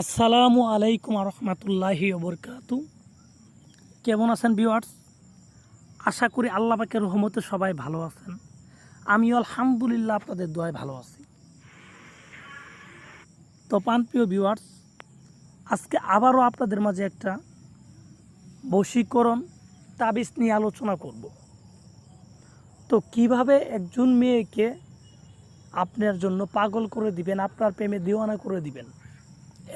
আসসালামু আলাইকুম রহমতুল্লাহি ওবরকাতু কেমন আছেন ভিওয়ার্স আশা করি আল্লাহ পাকের রহমতে সবাই ভালো আছেন। আমিও আলহামদুলিল্লাহ আপনাদের দোয়ায় ভালো আছি। তো প্রিয় ভিওয়ার্স আজকে আবারও আপনাদের মাঝে একটা বশীকরণ তাবিজ নিয়ে আলোচনা করব। তো কীভাবে একজন মেয়েকে আপনার জন্য পাগল করে দিবেন, আপনার প্রেমে দিওয়ানা করে দিবেন?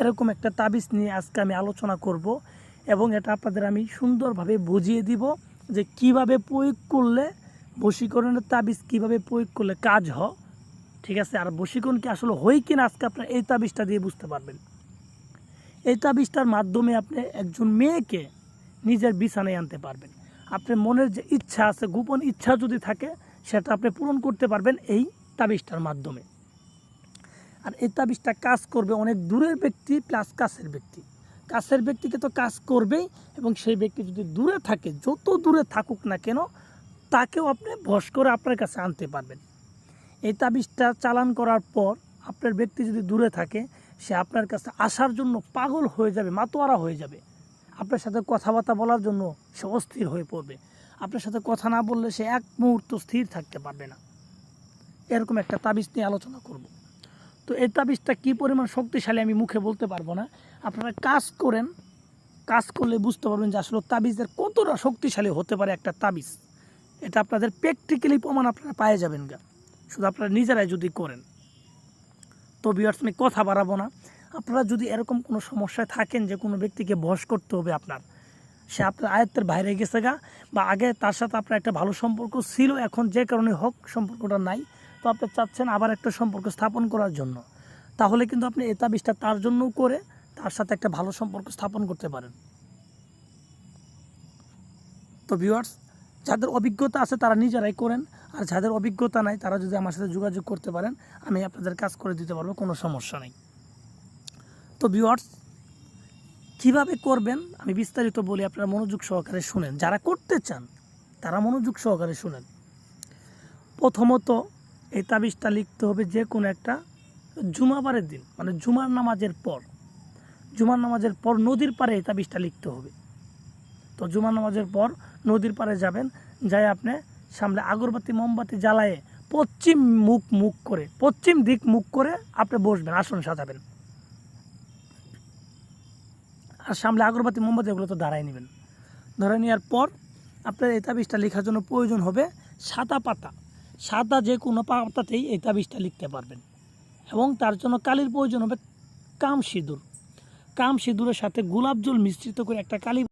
এরকম একটা তাবিজ নিয়ে আজকে আমি আলোচনা করব এবং এটা আপনাদের আমি সুন্দরভাবে বুঝিয়ে দিব যে কীভাবে প্রয়োগ করলে বশীকরণের তাবিজ কীভাবে প্রয়োগ করলে কাজ হ। ঠিক আছে? আর বশীকরণ কি আসলে হয় কিনা আজকে আপনার এই তাবিজটা দিয়ে বুঝতে পারবেন। এই তাবিজটার মাধ্যমে আপনি একজন মেয়েকে নিজের বিছানায় আনতে পারবেন। আপনার মনের যে ইচ্ছা আছে, গোপন ইচ্ছা যদি থাকে, সেটা আপনি পূরণ করতে পারবেন এই তাবিজটার মাধ্যমে। আর এই তাবিজটা কাজ করবে অনেক দূরের ব্যক্তি প্লাস কাছের ব্যক্তি। কাছের ব্যক্তিকে তো কাজ করবেই এবং সেই ব্যক্তি যদি দূরে থাকে, যত দূরে থাকুক না কেন, তাকেও আপনি ভস করে আপনার কাছে আনতে পারবেন। এই তাবিজটা চালান করার পর আপনার ব্যক্তি যদি দূরে থাকে, সে আপনার কাছে আসার জন্য পাগল হয়ে যাবে, মাতোয়ারা হয়ে যাবে। আপনার সাথে কথাবার্তা বলার জন্য সে অস্থির হয়ে পড়বে। আপনার সাথে কথা না বললে সে এক মুহূর্ত স্থির থাকতে পারবে না। এরকম একটা তাবিজ নিয়ে আলোচনা করব। তো এই তাবিজটা কী পরিমাণ শক্তিশালী আমি মুখে বলতে পারব না। আপনারা কাজ করেন, কাজ করলে বুঝতে পারবেন যে আসলে তাবিজের কতটা শক্তিশালী হতে পারে একটা তাবিজ। এটা আপনাদের প্র্যাকটিক্যালি প্রমাণ আপনারা পায়ে যাবেন গা। শুধু আপনারা নিজেরাই যদি করেন। তো বিয়ার্স আমি কথা বাড়াবো না। আপনারা যদি এরকম কোনো সমস্যায় থাকেন যে কোনো ব্যক্তিকে বশ করতে হবে আপনার, সে আপনার আয়ত্তের বাইরে গেছে গা, বা আগে তার সাথে আপনার একটা ভালো সম্পর্ক ছিল, এখন যে কারণে হোক সম্পর্কটা নাই তো আপনি চাচ্ছেন আবার একটা সম্পর্ক স্থাপন করার জন্য। তাহলে কিন্তু আপনি এই তাবিজটা তার জন্যও করে তার সাথে একটা ভালো সম্পর্ক স্থাপন করতে পারেন। তো ভিউয়ার্স যাদের অভিজ্ঞতা আছে তারা নিজেরাই করেন, আর যাদের অভিজ্ঞতা নাই তারা যদি আমার সাথে যোগাযোগ করতে পারেন, আমি আপনাদের কাজ করে দিতে পারব, কোনো সমস্যা নেই। তো ভিউয়ার্স কীভাবে করবেন? আমি বিস্তারিত বলি, আপনারা মনোযোগ সহকারে শুনেন। যারা করতে চান, তারা মনোযোগ সহকারে শুনেন। প্রথমত এই তাবিজটা লিখতে হবে যে কোনো একটা জুমাবারের দিন মানে জুমার নামাজের পর। জুমার নামাজের পর নদীর পাড়ে এই তাবিজটা লিখতে হবে। তো জুমার নামাজের পর নদীর পাড়ে যাবেন যাই আপনি সামনে আগরবাতি, মোমবাতি জ্বালায়ে পশ্চিম মুখ মুখ করে, পশ্চিম দিক মুখ করে আপনি বসবেন, আসন সাজাবেন। আর সামনে আগরবাতি, মোমবাতি, এগুলো তো দাঁড়ায় নেবেন। ধরে নেওয়ার পর আপনার এই তাবিজটা লেখার জন্য প্রয়োজন হবে সাদা পাতা। সাদা যে কোনো পাতাতেই এই তাবিজটা লিখতে পারবেন। এবং তার জন্য কালির প্রয়োজন হবে কাম সিঁদুর। কাম সিঁদুরের সাথে গোলাপ জল মিশ্রিত করে একটা কালি